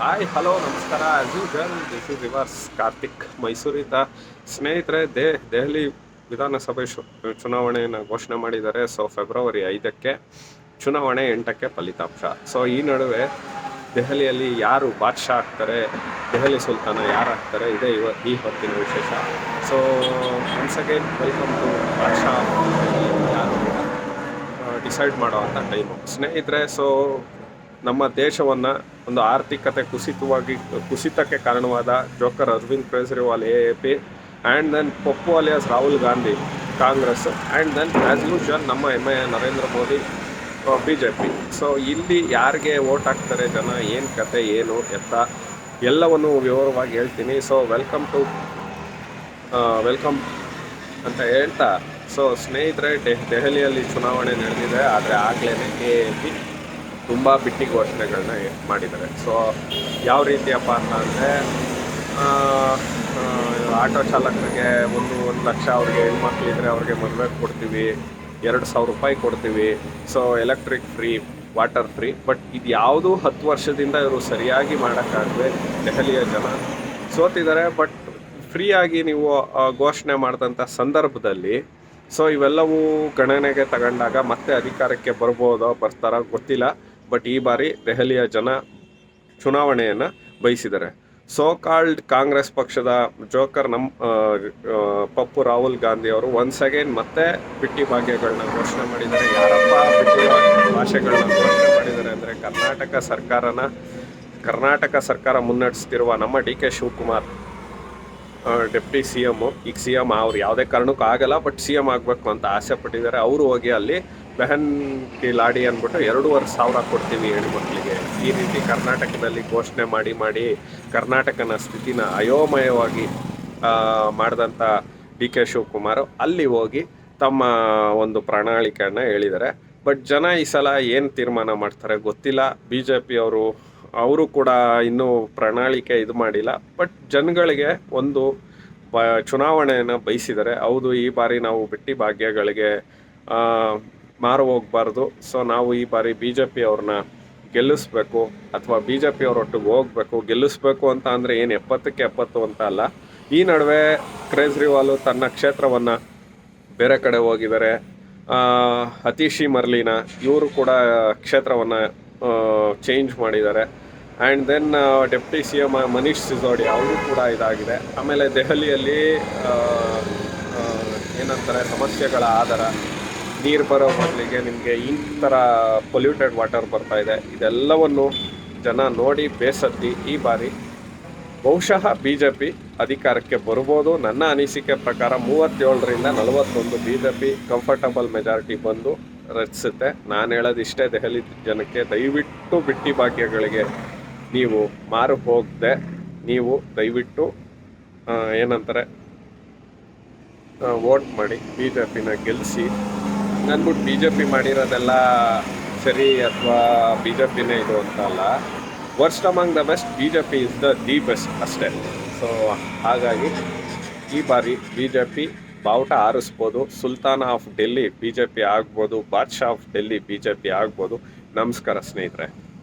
Hi hello ನಮಸ್ಕಾರ. As usual this is rivers Karthik ಮೈಸೂರಿಂದ ಸ್ನೇಹಿತರೆ, ದೇ, ದೆಹಲಿ ವಿಧಾನಸಭೆ ಚುನಾವಣೆಯನ್ನು ಘೋಷಣೆ ಮಾಡಿದ್ದಾರೆ. ಸೊ ಫೆಬ್ರವರಿ ಐದಕ್ಕೆ, ಚುನಾವಣೆ ಎಂಟಕ್ಕೆ ಫಲಿತಾಂಶ. ಸೊ ಈ ನಡುವೆ ದೆಹಲಿಯಲ್ಲಿ ಯಾರು ಬಾದ್ಶಾ ಆಗ್ತಾರೆ, ದೆಹಲಿ ಸುಲ್ತಾನ ಯಾರು ಆಗ್ತಾರೆ, ಇದೇ ಇವ, ಈ ಹೊತ್ತಿನ ವಿಶೇಷ. So once again welcome to Badshah. ಯಾರು ಡಿಸೈಡ್ ಅಂತ ಟೈಮು ಸ್ನೇಹಿತರೆ ಸೊ ನಮ್ಮ ದೇಶವನ್ನು ಒಂದು ಆರ್ಥಿಕತೆ ಕುಸಿತವಾಗಿ, ಕುಸಿತಕ್ಕೆ ಕಾರಣವಾದ joker Arvind Kejriwal A A P and then Pappu alias Rahul Gandhi Congress and then as usual ನಮ್ಮ M A Narendra Modi B J P so ಇಲ್ಲಿ ಯಾರಿಗೆ ವೋಟ್ ಹಾಕ್ತಾರೆ ಜನ, ಏನು ಕತೆ, ಏನು, ಎತ್ತ, ಎಲ್ಲವನ್ನು ವಿವರವಾಗಿ ಹೇಳ್ತೀನಿ. ಸೊ ವೆಲ್ಕಮ್ ಟು ವೆಲ್ಕಮ್ ಅಂತ ಹೇಳ್ತಾ ಸೊ ಸ್ನೇಹಿತರೆ, ಡೆ, ದೆಹಲಿಯಲ್ಲಿ ಚುನಾವಣೆ ನಡೆದಿದೆ, ಆದರೆ ಆಗಲೇ ಎ ಪಿ ತುಂಬ ಬಿಟ್ಟಿ ಘೋಷಣೆಗಳನ್ನ ಮಾಡಿದ್ದಾರೆ. ಸೊ ಯಾವ ರೀತಿಯಪ್ಪ ಅಂತ ಅಂದರೆ ಆಟೋ ಚಾಲಕರಿಗೆ ಒಂದು ಒಂದು ಲಕ್ಷ ಅವ್ರಿಗೆ ಹೆಣ್ಮಕ್ಳಿದ್ರೆ ಅವ್ರಿಗೆ ಮದುವೆ ಕೊಡ್ತೀವಿ, ಎರಡು ಸಾವಿರ ರೂಪಾಯಿ ಕೊಡ್ತೀವಿ. So electric free water free but ಇದು ಯಾವುದೂ ಹತ್ತು ವರ್ಷದಿಂದ ಇವರು ಸರಿಯಾಗಿ ಮಾಡೋಕ್ಕಾಗದೆ ದೆಹಲಿಯ ಜನ ಸೋತಿದ್ದಾರೆ. ಬಟ್ ಫ್ರೀಯಾಗಿ ನೀವು ಘೋಷಣೆ ಮಾಡಿದಂಥ ಸಂದರ್ಭದಲ್ಲಿ ಸೊ ಇವೆಲ್ಲವೂ ಗಣನೆಗೆ ತಗೊಂಡಾಗ ಮತ್ತೆ ಅಧಿಕಾರಕ್ಕೆ ಬರ್ಬೋದೋ, ಬರ್ತಾರೋ ಗೊತ್ತಿಲ್ಲ. ಬಟ್ ಈ ಬಾರಿ ದೆಹಲಿಯ ಜನ ಚುನಾವಣೆಯನ್ನು ಬಯಸಿದ್ದಾರೆ. ಸೋ ಕಾಲ್ಡ್ ಕಾಂಗ್ರೆಸ್ ಪಕ್ಷದ ಜೋಕರ್ ನಮ್ಮ ಪಪ್ಪು ರಾಹುಲ್ ಗಾಂಧಿ ಅವರು ಒನ್ಸ್ ಅಗೇನ್ ಮತ್ತೆ ಬಿಟ್ಟಿ ಭಾಗ್ಯಗಳನ್ನ ಘೋಷಣೆ ಮಾಡಿದ್ದಾರೆ. ಯಾರಪ್ಪ ಬಿಟ್ಟಿ ಭಾಷೆಗಳನ್ನ ಘೋಷಣೆ ಮಾಡಿದ್ದಾರೆ ಅಂದರೆ ಕರ್ನಾಟಕ ಸರ್ಕಾರನ, ಕರ್ನಾಟಕ ಸರ್ಕಾರ ಮುನ್ನಡೆಸ್ತಿರುವ ನಮ್ಮ D K Shivakumar deputy C M ಈಗ ಸಿ ಎಂ ಅವ್ರು ಯಾವುದೇ ಕಾರಣಕ್ಕೂ ಆಗಲ್ಲ, ಬಟ್ ಸಿ ಎಂ ಆಗಬೇಕು ಅಂತ ಆಸೆ ಪಟ್ಟಿದ್ದಾರೆ. ಅವರು ಹೋಗಿ ಅಲ್ಲಿ ಬೆಹನ್ ಕಿ ಲಾಡಿ ಅಂದ್ಬಿಟ್ಟು ಎರಡೂವರೆ ಸಾವಿರ ಕೊಡ್ತೀವಿ ಹೆಣ್ಮಕ್ಳಿಗೆ ಈ ರೀತಿ ಕರ್ನಾಟಕದಲ್ಲಿ ಘೋಷಣೆ ಮಾಡಿ ಮಾಡಿ ಕರ್ನಾಟಕನ ಸ್ಥಿತಿನ ಅಯೋಮಯವಾಗಿ ಮಾಡಿದಂಥ ಡಿ ಕೆ ಶಿವಕುಮಾರ್ ಅಲ್ಲಿ ಹೋಗಿ ತಮ್ಮ ಒಂದು ಪ್ರಣಾಳಿಕೆಯನ್ನು ಹೇಳಿದ್ದಾರೆ. ಬಟ್ ಜನ ಈ ಸಲ ಏನು ತೀರ್ಮಾನ ಮಾಡ್ತಾರೆ ಗೊತ್ತಿಲ್ಲ. ಬಿ ಜೆ ಪಿಯವರು ಅವರು ಕೂಡ ಇನ್ನೂ ಪ್ರಣಾಳಿಕೆ ಇದು ಮಾಡಿಲ್ಲ. ಬಟ್ ಜನಗಳಿಗೆ ಒಂದು ಬ, ಚುನಾವಣೆಯನ್ನು ಬಯಸಿದ್ದಾರೆ. ಹೌದು, ಈ ಬಾರಿ ನಾವು ಬಿಟ್ಟಿ ಭಾಗ್ಯಗಳಿಗೆ ಮಾರು ಹೋಗ್ಬಾರ್ದು ಸೊ ನಾವು ಈ ಬಾರಿ ಬಿ ಜೆ ಪಿ ಅವ್ರನ್ನ ಗೆಲ್ಲಿಸ್ಬೇಕು ಅಥವಾ ಬಿ ಜೆ ಪಿ ಹೋಗಬೇಕು. ಗೆಲ್ಲಿಸ್ಬೇಕು ಅಂತ ಅಂದರೆ ಏನು ಎಪ್ಪತ್ತಕ್ಕೆ ಎಪ್ಪತ್ತು ಅಂತ ಅಲ್ಲ. ಈ ನಡುವೆ ಕೇಜ್ರಿವಾಲು ತನ್ನ ಕ್ಷೇತ್ರವನ್ನು ಬೇರೆ ಕಡೆ ಹೋಗಿದ್ದಾರೆ. ಅತೀಶಿ ಮರ್ಲಿನ ಇವರು ಕೂಡ ಕ್ಷೇತ್ರವನ್ನು ಚೇಂಜ್ ಮಾಡಿದ್ದಾರೆ. And then deputy C M Manish Sisodia ಅವರು ಕೂಡ ಇದಾಗಿದೆ. ಆಮೇಲೆ ದೆಹಲಿಯಲ್ಲಿ ಏನಂತಾರೆ ಸಮಸ್ಯೆಗಳ ಆಧಾರ. ನೀರು ಬರೋ ಬದಲಿಗೆ ನಿಮಗೆ ಈ ಥರ ಪೊಲ್ಯೂಟೆಡ್ ವಾಟರ್ ಬರ್ತಾ ಇದೆ. ಇದೆಲ್ಲವನ್ನು ಜನ ನೋಡಿ ಬೇಸತ್ತಿ ಈ ಬಾರಿ ಬಹುಶಃ ಬಿ ಜೆ ಪಿ ಅಧಿಕಾರಕ್ಕೆ ಬರ್ಬೋದು. ನನ್ನ ಅನಿಸಿಕೆ ಪ್ರಕಾರ ಮೂವತ್ತೇಳರಿಂದ ನಲವತ್ತೊಂದು B J P comfortable majority ಬಂದು ರಚಿಸುತ್ತೆ. ನಾನು ಹೇಳೋದು ಇಷ್ಟೇ, ದೆಹಲಿ ಜನಕ್ಕೆ ದಯವಿಟ್ಟು ಬಿಟ್ಟಿ ಭಾಗ್ಯಗಳಿಗೆ ನೀವು ಮಾರು ಹೋಗದೆ. ನೀವು ದಯವಿಟ್ಟು ಏನಂತಾರೆ ವೋಟ್ ಮಾಡಿ ಬಿ ಜೆ ಪಿನ ಗೆಲ್ಲಿಸಿ ಅಂದ್ಬಿಟ್ಟು ಬಿ ಜೆ ಪಿ ಮಾಡಿರೋದೆಲ್ಲ ಸರಿ ಅಥವಾ ಬಿ ಜೆ ಪಿನೇ ಇದು ಅಂತ ಅಲ್ಲ. Worst among the best B J P is the the best ಅಷ್ಟೇ. ಸೊ ಹಾಗಾಗಿ ಈ ಬಾರಿ ಬಿ ಜೆ ಪಿ ಬಾವುಟ ಆರಿಸ್ಬೋದು. Sultan of Delhi B J P ಆಗ್ಬೋದು. Badshah of Delhi B J P ಆಗ್ಬೋದು. ನಮಸ್ಕಾರ ಸ್ನೇಹಿತರೆ.